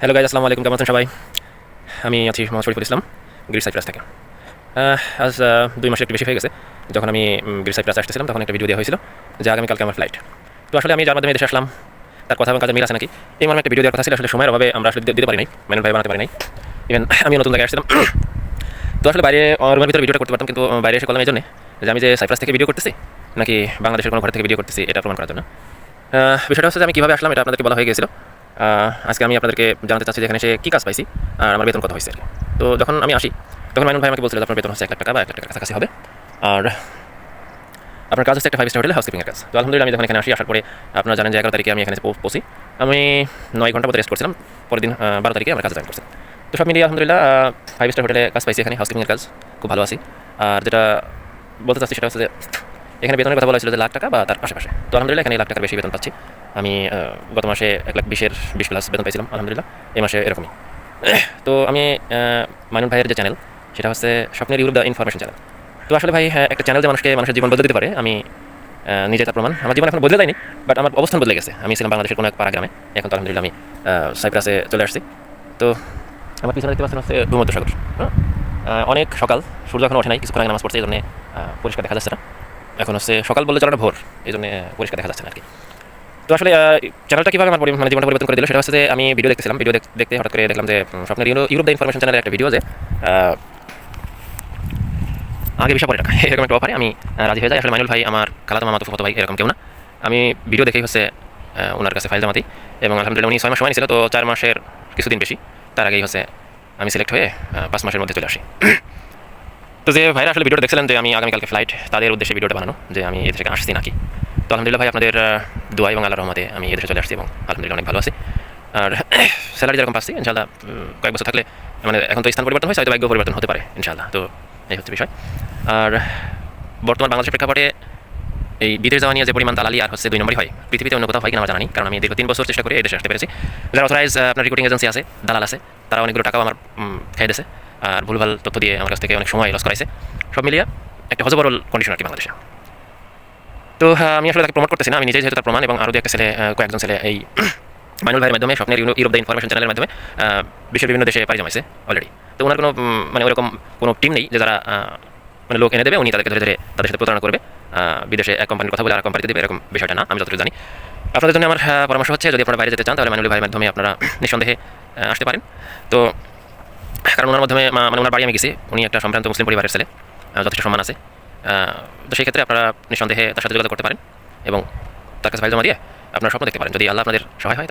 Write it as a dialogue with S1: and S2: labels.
S1: Hello guys আসসালামু আলাইকুম, কেমন সবাই? আমি আছি মোহাম্মদ শরীফুল ইসলাম গ্রিস সাইপ্রাস থেকে। আজ দুই মাসের একটু বেশি হয়ে গেছে। যখন আমি গ্রিস সাইপ্রাস আসতেছিলাম তখন একটা ভিডিও দেওয়া হয়েছিল যে আগামীকালকে আমার ফ্লাইট তো আসলে আমি যার মাধ্যমে দেশে আসলাম, তার কথা এবং কাজে মিল আছে নাকি, এই মর্মে একটা ভিডিও দেওয়ার কথা ছিল। আসলে সময়ের অভাবে আমরা আসলে দিতে- পারি নাই ম্যানুয়াল ভাই বানাতে পারি নাই ইভেন আমি নতুন জায়গায় আসছিলাম। তো আসলে বাইরে আমার রুমের ভিতরে ভিডিওটা করতে পারতাম, কিন্তু বাইরে এসে করলাম এই জন্যে যে আমি যে সাইপ্রাস থেকে ভিডিও করতেছি, নাকি বাংলাদেশের কোনো ঘর থেকে ভিডিও করতেছি, এটা প্রমাণ করার জন্য। বিষয়টা হচ্ছে আমি কীভাবে আসলাম, এটা আপনাদেরকে বলা হয়ে গেছিল। আজকে আমি আপনাদেরকে জানাতে চাচ্ছি যে এখানে সে কী কাজ পাইছি আর আমার বেতন কত হয়েছে? তো যখন আমি আসি, তখন মাইনুল ভাই আমাকে বলছিল আপনার বেতন হচ্ছে এক লাখ টাকা বা এক লাখ টাকার কাছাকাছি হবে। আর আপনার কাজ হচ্ছে একটা ফাইভ স্টার হোটেলে কাজ। তো আলহামদুলিল্লাহ আমি যখন এখানে আসি, আসার পরে আপনারা জানেন যে এগারো তারিখে আমি এখানে পৌঁছি আমি নয় ঘণ্টা মতো রেস্ট করছিলাম, পরের দিন বারো তারিখে আমার কাজ জয়েন করছি। তো সব মিলিয়ে আলহামদুলিল্লাহ ফাইভ স্টার হোটেলে কাজ পাইছি এখানে হাউসকিপিংয়ের কাজ, খুব ভালো আছি। আর যেটা বলতে চাচ্ছি সেটা হচ্ছে যে এখানে বেতনের কথা বলা হয়েছিল যে লাখ টাকা বা তার আশেপাশে তো আলহামদুলিল্লাহ এখানে লাখ টাকার বেশি বেতন পাচ্ছি। আমি গত মাসে এক লাখ বিশের বিশ প্লাস বেতন পাইছিলাম আলহামদুলিল্লাহ। এই মাসে এরকমই। তো আমি মানুন ভাইয়ের যে চ্যানেল সেটা হচ্ছে স্বপ্নের ইউরোপ দ্য ইনফরমেশন চ্যানেল তো আসলে ভাই হ্যাঁ, একটা চ্যানেল যে মানুষকে মানুষের জীবন বদলে দিতে পারে আমি নিজে তার প্রমাণ। আমার জীবন এখন বদলে যায়নি বাট আমার অবস্থান বদলে গেছে। আমি ছিলাম বাংলাদেশের কোনো এক পাড়া গ্রামে। এখন তো আলহামদুলিল্লাহ আমি সাইপ্রাসে চলে আসছি। তো আমার পিছনে দেখতে পাচ্ছেন হচ্ছে ভূমধ্যসাগর। হ্যাঁ? অনেক সকাল সূর্য এখন ওঠে নাই কিছুক্ষণ আগে নামাজ পড়ছে এই জন্য পরিষ্কার দেখা যাচ্ছে না। এখন হচ্ছে সকাল বললে চলাটা ভোর এই জন্য পরিষ্কার দেখা যাচ্ছে না আর কি তো আসলে চ্যানেলটা কীভাবে আমার মানে জীবনটা পরিবর্তন করে দিল, সেটা হচ্ছে যে আমি ভিডিও দেখতেছিলাম ভিডিও দেখ- দেখতে হঠাৎ করে দেখলাম যে স্বপ্নের ইউরোপ দ্য ইনফরমেশন চ্যানেলের একটা ভিডিও যে আগে বিষয় পরে টাকা এরকম একটা অফারে আমি রাজি হয়ে যাই। আসলে মাইনুল ভাই, আমার খালাতো মামাতো ফুফাতো ভাই এরকম কেউ না। আমি ভিডিও দেখেই হচ্ছে ওনার কাছে ফাইল জমাতি এবং আলহামদুলিল্লাহ উনি ছয় মাস সময় ছিল তো চার মাসের কিছুদিন বেশি। তার আগেই হচ্ছে, আমি সিলেক্ট হয়ে পাঁচ মাসের মধ্যে চলে আসি। তো যে ভাইরা আসলে ভিডিওটা দেখছিলেন যে আমি আগামীকালকে ফ্লাইট তাদের উদ্দেশ্যে ভিডিওটা বানানো, যে আমি এদেশে আসছি নাকি। তো আলহামদুলিল্লাহ ভাই, আপনাদের দোয়া এবং আল্লাহ রহমতে আমি এদেশে চলে আসছি এবং আলহামদুলিল্লাহ অনেক ভালো আছি। আর স্যালারি যেরকম পাচ্ছি ইনশাল্লাহ কয়েক বছর থাকলে মানে এখন তো স্থান পরিবর্তন হয়েছে, হয়তো ভাগ্য পরিবর্তন হতে পারে ইনশাল্লাহ তো এই হচ্ছে বিষয়। আর বর্তমান বাংলাদেশের প্রেক্ষাপটে এই বিদেশ যাওয়া নিয়ে যে পরিমাণ দালালি আর হচ্ছে দুই নম্বরই হয়, পৃথিবীতে অন্য কোথাও হয় কিনা জানা কারণ আমি দীর্ঘ তিন বছর চেষ্টা করে এই দেশে আসতে পেরেছি। যারা অথরাইজ আপনার রিক্রুটিং এজেন্সি আছে, দালাল আছে, তারা অনেকগুলো টাকাও আমার খেয়ে দিয়েছে। আর ভুলভাল তথ্য দিয়ে আমার কাছ থেকে অনেক সময় লস করাইছে। সব মিলিয়ে একটা হজবরল কন্ডিশন আর কি বাংলাদেশে। তো আমি আসলে তাকে প্রমোট করতেছি না, আমি নিজেই যেহেতু তার প্রমাণ এবং আরও একটা ছেলে কয়েকজন ছেলে এই মাইনুল ভাইয়ের মাধ্যমে, স্বপ্নের ইউরো- ইউরোপ দ্য ইনফরমেশন চ্যানেলের মাধ্যমে বিশ্বের বিভিন্ন দেশে পাড়ি জমাইছে অলরেডি তো ওনার কোনো মানে ওরকম কোনো টিম নেই যে যারা মানে লোক এনে দেবে, উনি তাদেরকে ধরে ধরে তাদের সাথে প্রতারণা করবে। বিদেশে এক কোম্পানির কথা বলে আর কোম্পানিতে দেবে, এরকম বিষয়টা না, আমি যতটুকু জানি। আপনাদের জন্য আমার পরামর্শ হচ্ছে, যদি আপনারা বাইরে যেতে চান, তাহলে মাইনুল ভাইয়ের মাধ্যমে আপনারা নিঃসন্দেহে আসতে পারেন। তো কারণ ওনার মাধ্যমে মানে ওনার বাড়ি আমি গেছি। উনি একটা সম্ভ্রান্ত মুসলিম পরিবারের ছেলে। যথেষ্ট সম্মান আছে। তো সেই ক্ষেত্রে আপনারা নিঃসন্দেহে তার সাথে যোগাযোগ করতে পারেন এবং তার কাছে ফাইল জমা দিয়ে আপনার স্বপ্ন দেখতে পারেন। যদি আল্লাহ আপনাদের সহায় হয়